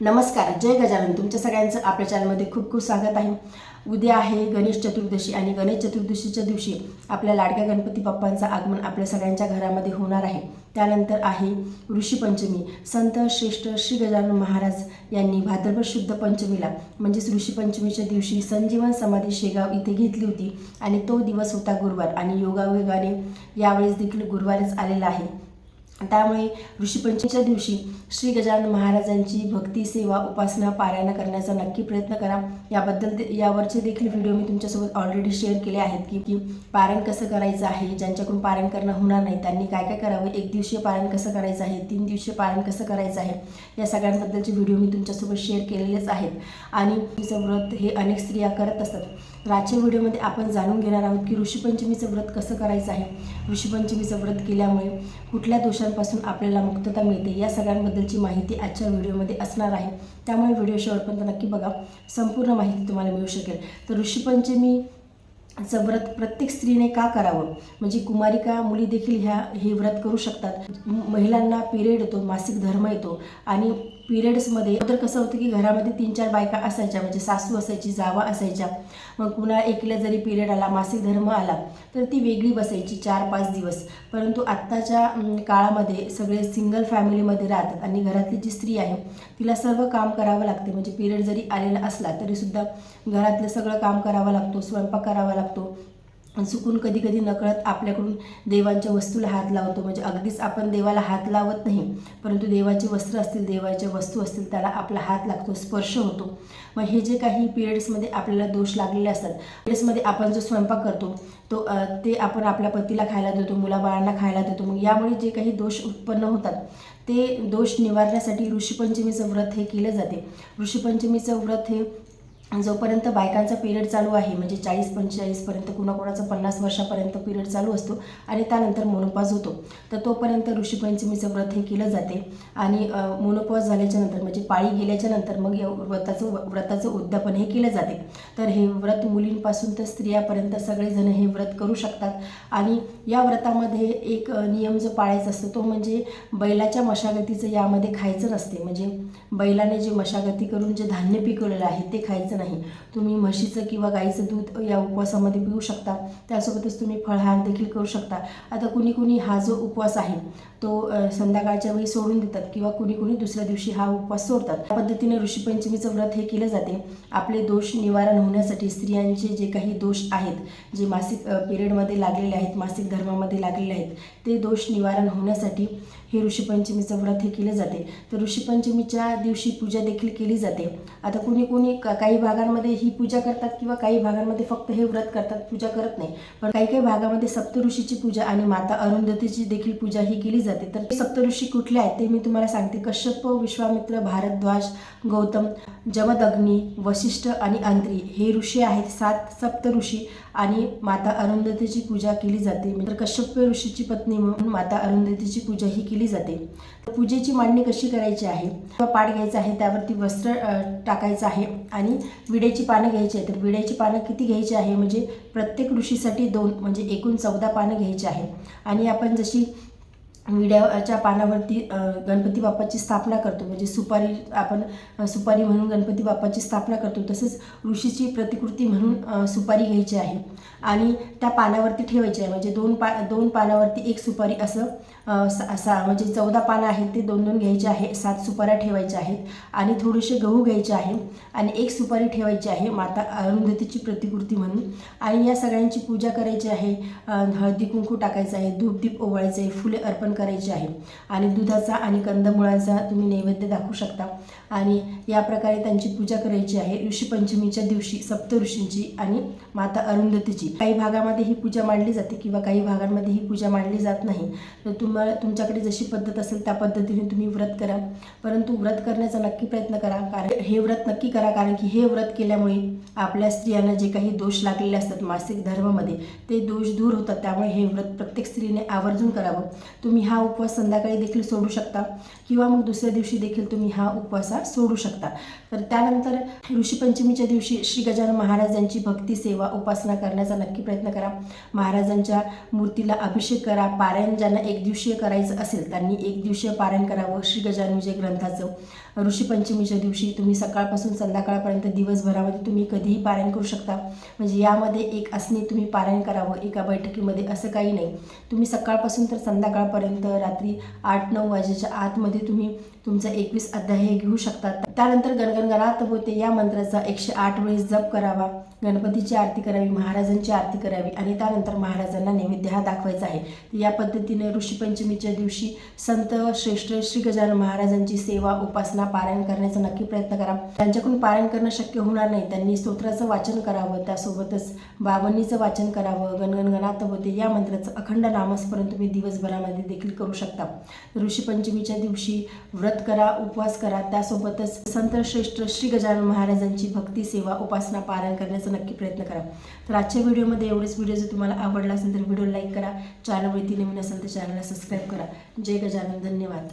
नमस्कार जय गजानन. तुमच्या सगळ्यांचं आपल्या चॅनलमध्ये खूप खूप स्वागत आहे. उद्या आहे गणेश चतुर्दशी आणि गणेश चतुर्दशीच्या दिवशी आपल्या लाडक्या गणपती बाप्पांचं आगमन आपल्या सगळ्यांच्या घरामध्ये होणार आहे. त्यानंतर आहे ऋषीपंचमी. संत श्रेष्ठ श्री गजानन महाराज यांनी भाद्रपद शुद्ध पंचमीला म्हणजेच ऋषीपंचमीच्या दिवशी संजीवन समाधी शेगाव इथे घेतली होती आणि तो दिवस होता गुरुवार आणि योगायोगाने यावेळेस देखील गुरुवारच आलेला आहे. त्यामुळे ऋषीपंचमीच्या दिवशी श्री गजानन महाराजांची भक्ती सेवा उपासना पारायण करण्याचा नक्की प्रयत्न करा. याबद्दल दे- यावरचे देखील व्हिडिओ मी तुमच्यासोबत ऑलरेडी शेअर केले आहेत की की पारायण कसं करायचं आहे ज्यांच्याकडून पारायण करणं होणार नाही त्यांनी काय काय करावं एक दिवशीय पारायण कसं करायचं आहे तीन दिवशीय पारायण कसं करायचं आहे या सगळ्यांबद्दलचे व्हिडिओ मी तुमच्यासोबत शेअर केलेलेच आहेत. आणि तिचं व्रत हे अनेक स्त्रिया करत असतात. आजच्या व्हिडिओमध्ये आपण जाणून घेणार आहोत की ऋषीपंचमीचं व्रत कसं करायचं आहे. ऋषीपंचमीचं व्रत केल्यामुळे कुठल्या दोषांपासून आपल्याला मुक्तता मिळते. या सगळ्यांबद्दलची माहिती आजच्या व्हिडिओमध्ये असणार आहे. त्यामुळे व्हिडिओ शेवटपर्यंत नक्की बघा. संपूर्ण माहिती तुम्हाला मिळू शकेल. तर ऋषीपंचमी चं व्रत प्रत्येक स्त्रीने का करावं? म्हणजे कुमारिका मुली देखील ह्या हे व्रत करू शकतात. महिलांना पिरियड येतो मासिक धर्म येतो आणि पिरियड्समध्ये तर कसं होतं की घरामध्ये तीन चार बायका असायच्या म्हणजे सासू असायची जावा असायच्या. मग कुणा एकीला जरी पिरियड आला मासिक धर्म आला तर ती वेगळी बसायची चार पाच दिवस. परंतु आत्ताच्या काळामध्ये सगळे सिंगल फॅमिलीमध्ये राहतात आणि घरातली जी स्त्री आहे तिला सर्व काम करावं लागते. म्हणजे पिरियड जरी आलेला असला तरीसुद्धा घरातलं सगळं काम करावं लागतो स्वयंपाक करावा लागतो. चुकून कधी कधी नकळत आपल्याकडून देवांच्या वस्तूला हात लावतो. म्हणजे अगदीच आपण देवाला हात लावत नाही परंतु देवाचे वस्त्र असतील देवाच्या वस्तू असतील त्याला आपला हात लागतो स्पर्श होतो. मग हे जे काही पिरियड्समध्ये आपल्याला दोष लागलेले असतात पिरियड्समध्ये आपण जो स्वयंपाक करतो तो ते आपण आपल्या पतीला खायला देतो मुलाबाळांना खायला देतो. मग यामुळे जे काही दोष उत्पन्न होतात ते दोष निवारण्यासाठी ऋषीपंचमीचं व्रत हे केलं जाते. ऋषीपंचमीचं व्रत हे जोपर्यंत बायकांचा पिरियड चालू आहे म्हणजे चाळीस पंचेचाळीसपर्यंत कुणाकोणाचा पन्नास वर्षापर्यंत पिरियड चालू असतो आणि त्यानंतर मोनोपॉज होतो तर तोपर्यंत ऋषीपंचमीचं व्रत हे केलं जाते. आणि मोनोपॉज झाल्याच्यानंतर म्हणजे पाळी गेल्याच्यानंतर मग या व्रताचं व्रताचं उद्यापन हे केलं जाते. तर हे व्रत मुलींपासून तर स्त्रियापर्यंत सगळेजण हे व्रत करू शकतात. आणि या व्रतामध्ये एक नियम जो पाळायचा असतो तो म्हणजे बैलाच्या मशागतीचं यामध्ये खायचं नसते. म्हणजे बैलाने जे मशागती करून जे धान्य पिकवलेलं आहे ते खायचं नाही. तुम्ही म्हशीचं किंवा गाईचं दूध या उपवासामध्ये पिऊ शकता. त्यासोबतच तुम्ही फळहार देखील करू शकता. आता कुणी कुणी हा जो उपवास आहे तो संध्याकाळच्या वेळी सोडून देतात किंवा कुणी कुणी दुसऱ्या दिवशी हा उपवास सोडतात. त्या पद्धतीने ऋषीपंचमीचं व्रत हे केलं जाते. आपले दोष निवारण होण्यासाठी स्त्रियांचे जे काही दोष आहेत जे मासिक पिरियडमध्ये लागलेले आहेत मासिक धर्मामध्ये लागलेले आहेत ते दोष निवारण होण्यासाठी हे ऋषीपंचमीचं व्रत हे केले जाते. तर ऋषीपंचमीच्या दिवशी पूजा देखील केली जाते. आता कुणी कुणी का- काही भागांमध्ये ही पूजा करतात किंवा काही भागांमध्ये फक्त हे व्रत करतात पूजा करत नाही. पण काही काही भागामध्ये सप्तऋषीची पूजा आणि माता अरुंधतीची देखील पूजा ही केली जाते. तर सप्तऋषी कुठले आहेत ते मी तुम्हाला सांगते. कश्यप विश्वामित्र भारद्वाज गौतम जमदग्नी वशिष्ठ आणि अंत्री हे ऋषी आहेत. सात सप्त ऋषी आणि माता अरुंधतीची पूजा केली जाते. तर कश्यप ऋषीची पत्नी म्हणून माता अरुंधतीची पूजा ही केली जाते. पूजेची मांडणी कशी करायची आहे? किंवा पाठ घ्यायचा आहे त्यावरती वस्त्र टाकायचं आहे आणि विड्याची पानं घ्यायची आहे. तर विड्याची पानं किती घ्यायची आहे? म्हणजे प्रत्येक ऋषीसाठी दोन म्हणजे एकूण चौदा पानं घ्यायची आहे. आणि आपण जशी विड्याच्या पानावरती गणपती बाप्पाची स्थापना करतो. म्हणजे सुपारी आपण सुपारी म्हणून गणपती बाप्पाची स्थापना करतो. तसंच ऋषीची प्रतिकृती म्हणून सुपारी घ्यायची आहे. आणि त्या पानावरती ठेवायची आहे. म्हणजे दोन पा दोन पानावरती एक सुपारी असं सा सा- म्हणजे चौदा पानं आहेत ते दोन दोन घ्यायचे आहे. सात सुपाऱ्या ठेवायच्या आहेत. आणि थोडेसे गहू घ्यायचे आहे. आणि एक सुपारी ठेवायची आहे माता अरुंधतीची प्रतिकृती म्हणून. आणि या सगळ्यांची पूजा करायची आहे. हळदी कुंकू टाकायचं आहे धूपदीप ओवाळायचं आहे फुले अर्पण करायची आहे. आणि दुधाचा आणि कंदमुळांचा तुम्ही नैवेद्य दाखवू शकता. आणि या प्रकारे त्यांची पूजा करायची आहे. ऋषीपंचमीच्या दिवशी सप्त ऋषींची आणि माता अरुंधतीची. काही भागामध्ये ही पूजा मांडली जाते किंवा काही भागांमध्ये ही पूजा मांडली जात नाही. तर तुम्हाला तुमच्याकडे जशी पद्धत असेल त्या पद्धतीने तुम्ही व्रत करा. परंतु व्रत करण्याचा नक्की प्रयत्न करा. कारण हे व्रत नक्की करा. कारण की हे व्रत केल्यामुळे आपल्या स्त्रियांना जे काही दोष लागलेले असतात मासिक धर्मामध्ये ते दोष दूर होतात. त्यामुळे हे व्रत प्रत्येक स्त्रीने आवर्जून करावं. तुम्ही हा उपवास संध्याकाळी देखील सोडू शकता. किंवा मग दुसऱ्या दिवशी देखील तुम्ही हा उपवास हा सोडू शकता. तर त्यानंतर ऋषीपंचमीच्या दिवशी श्री गजानन महाराजांची भक्ती सेवा उपासना करण्याचा नक्की प्रयत्न करा. महाराजांच्या मूर्तीला अभिषेक करा. पारायण ज्यांना एक दिवशीय करायचं असेल त्यांनी एक दिवशीय पारायण करावं. श्री गजानन विजय ग्रंथाचं ऋषीपंचमीच्या दिवशी तुम्ही सकाळपासून संध्याकाळपर्यंत दिवसभरामध्ये तुम्ही कधीही पारायण करू शकता. म्हणजे यामध्ये एक असणे तुम्ही पारायण करावं एका बैठकीमध्ये असं काही नाही. तुम्ही सकाळपासून तर संध्याकाळपर्यंत रात्री आठ नऊ वाजेच्या आतमध्ये तुम्ही तुमचा एकवीस अध्याय हे घेऊ शकता. त्यानंतर गणगणगणात होते या मंत्राचा एकशे आठ वेळेस जप करावा. गणपतीची आरती करावी महाराजांची आरती करावी आणि त्यानंतर महाराजांना नैवेद्य हा दाखवायचा आहे. या पद्धतीने ऋषीपंचमीच्या दिवशी संत श्रेष्ठ श्री गजानन महाराजांची सेवा उपासना पारायण करण्याचा नक्की प्रयत्न करा. त्यांच्याकडून पारायण करणं शक्य होणार नाही त्यांनी स्तोत्राचं वाचन करावं. त्यासोबतच बावन्नीचं वाचन करावं. गणगणगणात होते या मंत्राचं अखंड नामस्मरण तुम्ही दिवसभरामध्ये देखील करू शकता. ऋषीपंचमीच्या दिवशी व्रत करा उपवास करा. त्यासोबतच संत श्रेष्ठ श्री गजानन महाराजांची भक्ती सेवा उपासना पारायण करण्याचा नक्की प्रयत्न करा. तर आजच्या व्हिडिओमध्ये एवढेच व्हिडिओ जर तुम्हाला आवडला असेल तर व्हिडिओ लाईक करा. चॅनलवरती नवीन असेल तर चॅनलला सबस्क्राईब करा. जय गजानन. धन्यवाद.